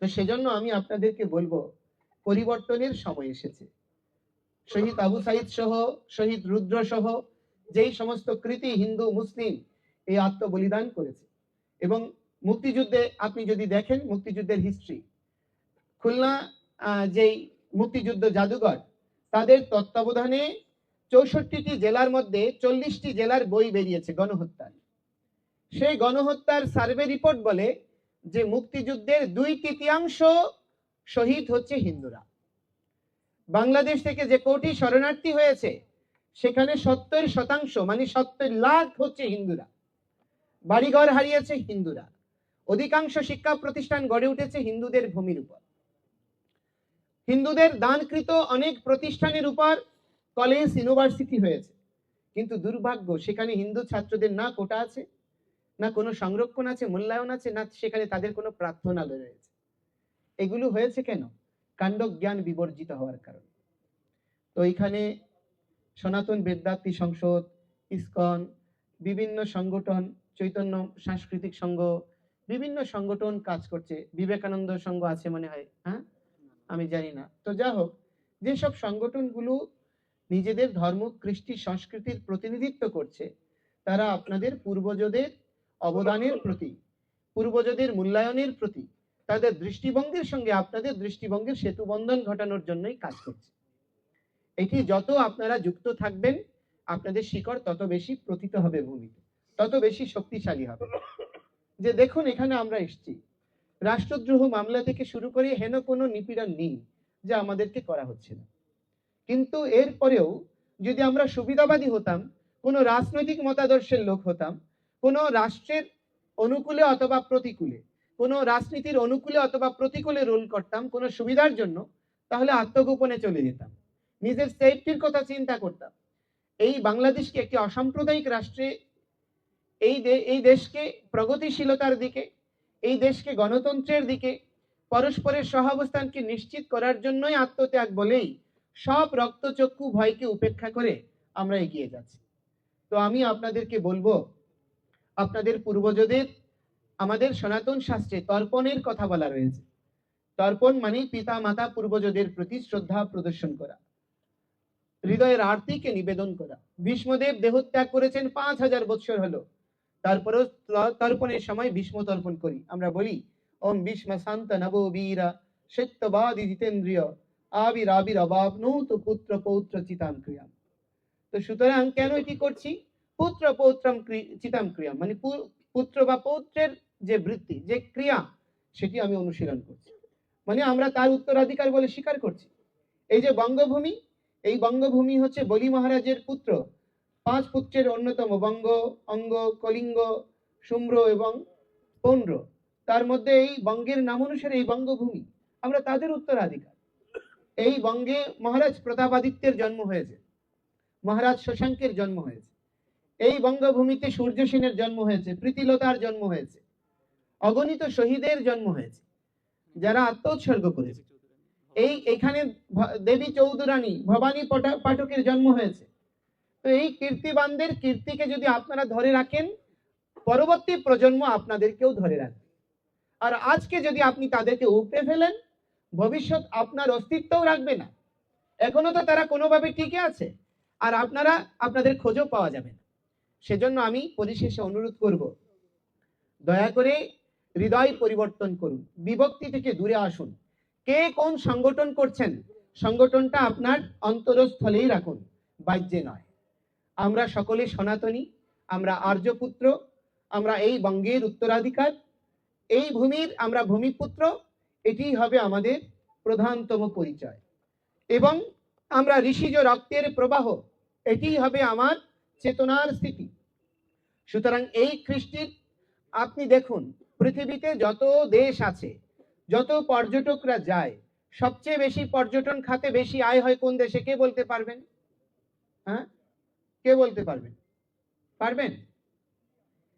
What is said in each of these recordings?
তো সেজন্য আমি আপনাদেরকে বলব, পরিবর্তনের সময় এসেছে। শহীদ আবু সাইদ সহ, শহীদ রুদ্র সহ, যেই সমস্ত কৃতি হিন্দু, মুসলিম এই আত্মবলিদান করেছে। এবং মুক্তিযুদ্ধে আপনি যদি দেখেন, মুক্তিযুদ্ধের হিস্ট্রি খুলনা যেই মুক্তিযুদ্ধ জাদুঘর, তাদের তত্ত্বাবধানে চৌষট্টিটি জেলার মধ্যে চল্লিশটি জেলার বই বেরিয়েছে গণহত্যার। সেই গণহত্যার সার্ভে রিপোর্ট বলে যে মুক্তিযুদ্ধের দুই তৃতীয়াংশ শহীদ হচ্ছে হিন্দুরা। বাংলাদেশ থেকে যে কোটি শরণার্থী হয়েছে, সেখানে সত্তর শতাংশ মানে সত্তর লাখ হচ্ছে হিন্দুরা। বাড়িঘর হারিয়েছে হিন্দুরা। অধিকাংশ শিক্ষা প্রতিষ্ঠান গড়ে উঠেছে হিন্দুদের ভূমির উপর। হিন্দুদের দানকৃত অনেক প্রতিষ্ঠানের উপর কলেজ, ইউনিভার্সিটি হয়েছে। কিন্তু দুর্ভাগ্য, সেখানে হিন্দু ছাত্রদের না কোটা আছে। না কোনো সংরক্ষণ আছে, মূল্যায়ন আছে, না সেখানে তাদের কোনো প্রার্থনালয় রয়েছে। এগুলো হয়েছে কেন? কাণ্ড জ্ঞান বিবর্জিত হওয়ার কারণে। তো এখানে সনাতন বেদান্তি সংসদ, ইসকন, বিভিন্ন সংগঠন, চৈতন্য সাংস্কৃতিক সংঘ, বিভিন্ন সংগঠন কাজ করছে। বিবেকানন্দ সংঘ আছে মনে হয় হ্যাঁ? আমি জানি না। তো যা হোক, যেসব সংগঠনগুলো নিজেদের ধর্ম, কৃষ্টি, সংস্কৃতির প্রতিনিধিত্ব করছে, তারা আপনাদের পূর্বজদের অবদানের প্রতি পূর্বজদের মূল্যায়নের প্রতি তাদের দৃষ্টিভঙ্গির সঙ্গে আপনাদের দৃষ্টিভঙ্গির সেতু বন্ধন ঘটানোর জন্যই কাজ করছে। এটি যত আপনারা যুক্ত থাকবেন আপনাদের শিকড় তত বেশি প্রথিত হবে ভূমিতে তত বেশি শক্তিশালী হবে। যে দেখুন এখানে আমরা এসছি। রাষ্ট্রদ্রোহ মামলা থেকে শুরু করে হেন কোনো নিপীড়ন নেই যে আমাদেরকে করা হচ্ছে না। কিন্তু এরপরেও যদি আমরা সুবিধাবাদী হতাম কোনো রাজনৈতিক মতাদর্শের লোক হতাম কোনো রাষ্ট্রের অনুকূলে অথবা প্রতিকূলে, কোনো রাজনীতির অনুকূলে অথবা প্রতিকূলে রোল করতাম কোনো সুবিধার জন্য, তাহলে আত্মগোপনে চলে যেতাম। নিজের সেফটির কথা চিন্তা করতাম। এই বাংলাদেশকে একটি অসাম্প্রদায়িক রাষ্ট্রে, এই এই দেশকে প্রগতিশীলতার দিকে, এই দেশকে গণতন্ত্রের দিকে, পরস্পরের সহাবস্থানকে নিশ্চিত করার জন্যই আত্মত্যাগ বলেই সব রক্তচক্ষু ভয়কে উপেক্ষা করে আমরা এগিয়ে যাচ্ছি। তো আমি আপনাদেরকে বলব আপনাদের পূর্বজদের, আমাদের সনাতন শাস্ত্রে তর্পণের কথা বলা রয়েছে। তর্পণ মানে পিতা মাতা পূর্বজদের প্রতি শ্রদ্ধা প্রদর্শন করা, হৃদয়ের আরতিকে নিবেদন করা। ভীষ্মদেব দেহত্যাগ করেছেন পাঁচ হাজার বৎসর হলো। তারপরেও তর্পণের সময় ভীষ্ম তর্পণ করি। আমরা বলি, ওম ভীষ্ম শান্ত নব বীরা, সত্যবাদী জিতেন্দ্রিয়, আবির আবির অভাব নৌত পুত্র পৌত্র চিতাম ক্রিয়াম। তো সুতরাং কেন এটি করছি? পুত্র পৌত্রম চিতাম ক্রিয়াম মানে পুত্র বা পৌত্রের যে বৃত্তি, যে ক্রিয়া, সেটি আমি অনুশীলন করছি। মানে আমরা তার উত্তরাধিকার বলে স্বীকার করছি। এই যে বঙ্গভূমি, এই বঙ্গভূমি হচ্ছে বলি মহারাজের পুত্র, পাঁচ পুত্রের অন্যতম, বঙ্গ, অঙ্গ, কলিঙ্গ শুম্র এবং পৌন্ড্র তার মধ্যে এই বঙ্গের নাম অনুসারে এই বঙ্গভূমি। আমরা তাদের উত্তরাধিকার। এই বঙ্গে মহারাজ প্রতাপাদিত্যের জন্ম হয়েছে। মহারাজ শশাঙ্কের জন্ম হয়েছে। এই বঙ্গভূমিতে সূর্য সেনের জন্ম হয়েছে, প্রীতিলতার জন্ম হয়েছে, অগণিত শহীদের জন্ম হয়েছে, যারা আত্মোৎসর্গ করেছে। এই এখানে দেবী চৌধুরানী, ভবানী পাঠকের জন্ম হয়েছে। তো এই কীর্তিবানদের কীর্তিকে যদি আপনারা ধরে রাখেন, পরবর্তী প্রজন্ম আপনাদেরকেও ধরে রাখবে। আর আজকে যদি আপনি তাদেরকে উপড়ে ফেলেন, ভবিষ্যৎ আপনার অস্তিত্বও রাখবে না। এখনও তো তারা কোনোভাবে টিকে আছে। আর আপনারা, আপনাদের খোঁজও পাওয়া যাবে না। সেজন্য আমি পরিশেষে অনুরোধ করব, দয়া করে হৃদয় পরিবর্তন করুন, বিভক্তি থেকে দূরে আসুন। কে কোন সংগঠন করছেন, সংগঠনটা আপনার অন্তরস্থলেই রাখুন, বাহ্যে নয়। আমরা সকলে সনাতনী, আমরা আর্যপুত্র, আমরা এই বঙ্গের উত্তরাধিকার, এই ভূমির আমরা ভূমিপুত্র এটি হবে আমাদের প্রধানতম পরিচয়। এবং আমরা ঋষিজ রক্তের প্রবাহ এটি হবে আমার চেতনার স্থিতি। সুতরাং এই কৃষ্টির, আপনি দেখুন, পৃথিবীতে যত দেশ আছে, যত পর্যটকরা যায়, সবচেয়ে বেশি পর্যটন খাতে বেশি আয় হয় কোন দেশে? কে বলতে পারবেন? হ্যাঁ? কে বলতে পারবেন? পারবেন?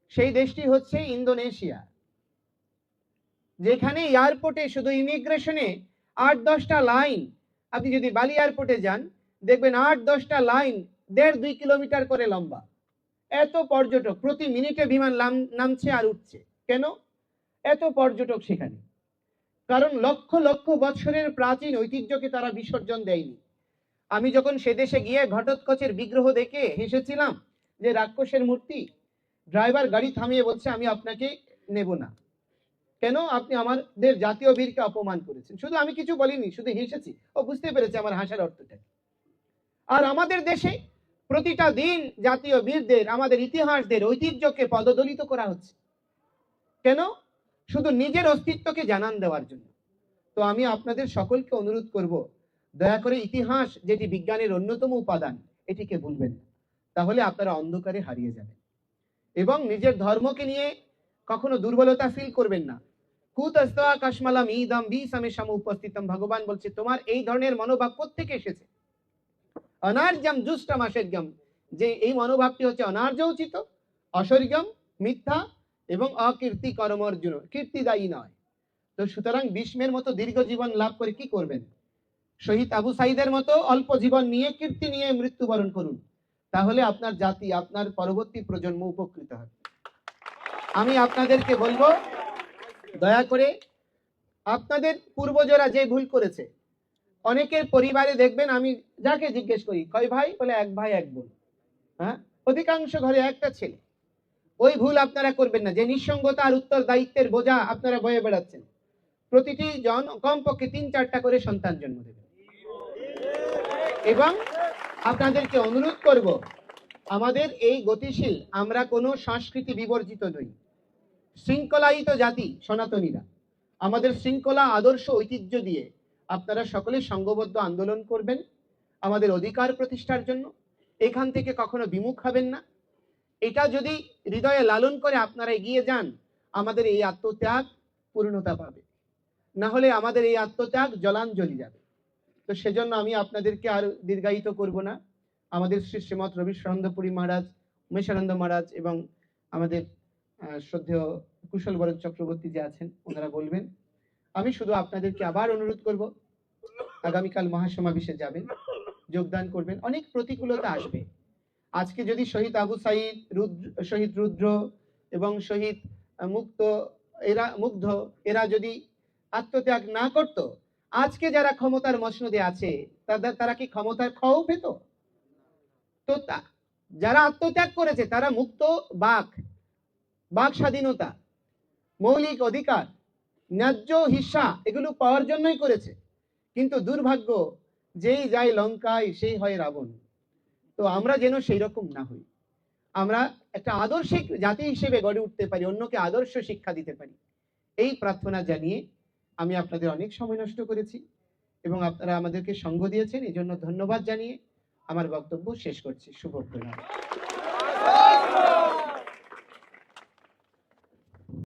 সেই দেশটি হচ্ছে ইন্দোনেশিয়া। যেখানে এয়ারপোর্টে শুধু ইমিগ্রেশনে আট দশটা লাইন, আপনি যদি বালি এয়ারপোর্টে যান, দেখবেন আট দশটা লাইন দেড় দুই কিলোমিটার করে লম্বা। এত পর্যটক, প্রতি মিনিটে বিমান নামছে আর উঠছে। কেন? এত পর্যটক সেখানে। কারণ লক্ষ লক্ষ বছরের প্রাচীন ঐতিহ্যকে তারা বিসর্জন দেয়নি। আমি যখন সে দেশে গিয়ে ঘটোৎকচের বিগ্রহ দেখে হেসেছিলাম যে রাক্ষসের মূর্তি, ড্রাইভার গাড়ি থামিয়ে বলছে, আমি আপনাকে নেব না। কেন? আপনি আমাদের জাতীয় বীরকে অপমান করেছেন। শুধু আমি কিছু বলিনি, শুধু হেসেছি। ও বুঝতে পেরেছে আমার হাসার অর্থটা আর আমাদের দেশে প্রতিটা দিন জাতীয় বীরদের, আমাদের ইতিহাসদের, ঐতিহ্যকে পদদলিত করা হচ্ছে। কেন? শুধু নিজের অস্তিত্বকে জানান দেওয়ার জন্য। তো আমি আপনাদের সকলকে অনুরোধ করব, দয়া করে ইতিহাস, যেটি বিজ্ঞানের অন্যতম উপাদান, এটিকে ভুলবেন না। তাহলে আপনারা অন্ধকারে হারিয়ে যাবেন। এবং নিজের ধর্মকে নিয়ে কখনো দুর্বলতা ফিল করবেন না। কুতস্তয়া কাশমালাম ঈদম বি সামে সাম উপস্থিতম। ভগবান বলছে, তোমার এই ধরনের মনোভাব কোত্থেকে এসেছে? অনার্যম জুষ্টম আশর্যম। যে এই মনোভাবটি হচ্ছে অনার্য উচিত অসর্গম মিথ্যা এবং অকীর্তি কর্মর্জুন কীর্তিদায়ী নয়। তো সুতরাং ভীষ্মের মতো দীর্ঘ জীবন লাভ করে কি করবেন? শহীদ আবু সাইদের মতো অল্প জীবন নিয়ে, কীর্তি নিয়ে মৃত্যুবরণ করুন। তাহলে আপনার জাতি, আপনার পরবর্তী প্রজন্ম উপকৃত হবে। আমি আপনাদেরকে বলব, দয়া করে আপনাদের পূর্বজরা যে ভুল করেছে অনেকের পরিবারে দেখবেন, আমি যাকে জিজ্ঞেস করি, কয় ভাই? বলে, এক ভাই, এক বোন। হ্যাঁ? অধিকাংশ ঘরে একটা ছেলে। ওই ভুল আপনারা করবেন না। যে নিঃসঙ্গতা আর উত্তর দায়িত্বের বোঝা আপনারা বয়ে বেড়াচ্ছেন। প্রতিটি জন কমপক্ষে তিন চারটা করে সন্তান জন্ম দেবেন এবং আপনাদেরকে অনুরোধ করব, আমাদের এই গতিশীল, আমরা কোনো সংস্কৃতি বিবর্জিত নই। শৃঙ্খলায়িত জাতি, সনাতনীরা। আমাদের শৃঙ্খলা, আদর্শ, ঐতিহ্য দিয়ে আপনারা সকলে সংঘবদ্ধ আন্দোলন করবেন আমাদের অধিকার প্রতিষ্ঠার জন্য। এখান থেকে কখনো বিমুখ হবেন না। এটা যদি হৃদয়ে লালন করে আপনারা এগিয়ে যান, আমাদের এই আত্মত্যাগ পূর্ণতা পাবে। না হলে আমাদের এই আত্মত্যাগ জলাঞ্জলি যাবে। তো সেজন্য আমি আপনাদেরকে আর দীর্ঘায়িত করব না। আমাদের শ্রী শ্রীমৎ রবিশানন্দপুরী মহারাজ, উমেশানন্দ মহারাজ এবং আমাদের শ্রদ্ধেয় কুশল বরদ চক্রবর্তী যে আছেন, ওনারা বলবেন। আমি শুধু আপনাদেরকে আবার অনুরোধ করব আগামীকাল মহাসমাবেশে যাবেন, যোগদান করবেন, অনেক প্রতিকূলতা আসবে। আজকে যদি শহীদ আবু সাইদ, রুদ্র, শহীদ রুদ্র এবং শহীদ মুক্ত, এরা, মুগ্ধ, এরা যদি আত্মত্যাগ না করত, আজকে যারা ক্ষমতার মসনদে আছে, তাদের, তারা কি ক্ষমতার খও পেত? তো যারা আত্মত্যাগ করেছে, তারা মুক্ত, বাক বাক স্বাধীনতা, মৌলিক অধিকার, ন্যায্য হিস্সা এগুলো পাওয়ার জন্যই করেছে। কিন্তু দুর্ভাগ্য, যেই যায় লঙ্কায়, সেই হয় রাবণ। তো আমরা যেন সেই রকম না হই। আমরা একটা আদর্শিক জাতি হিসেবে গড়ে উঠতে পারি, অন্যকে আদর্শ শিক্ষা দিতে পারি। এই প্রার্থনা জানিয়ে আমি আপনাদের অনেক সময় নষ্ট করেছি এবং আপনারা আমাদেরকে সঙ্গ দিয়েছেন এই জন্য ধন্যবাদ জানিয়ে আমার বক্তব্য শেষ করছি। শুভ প্রণাম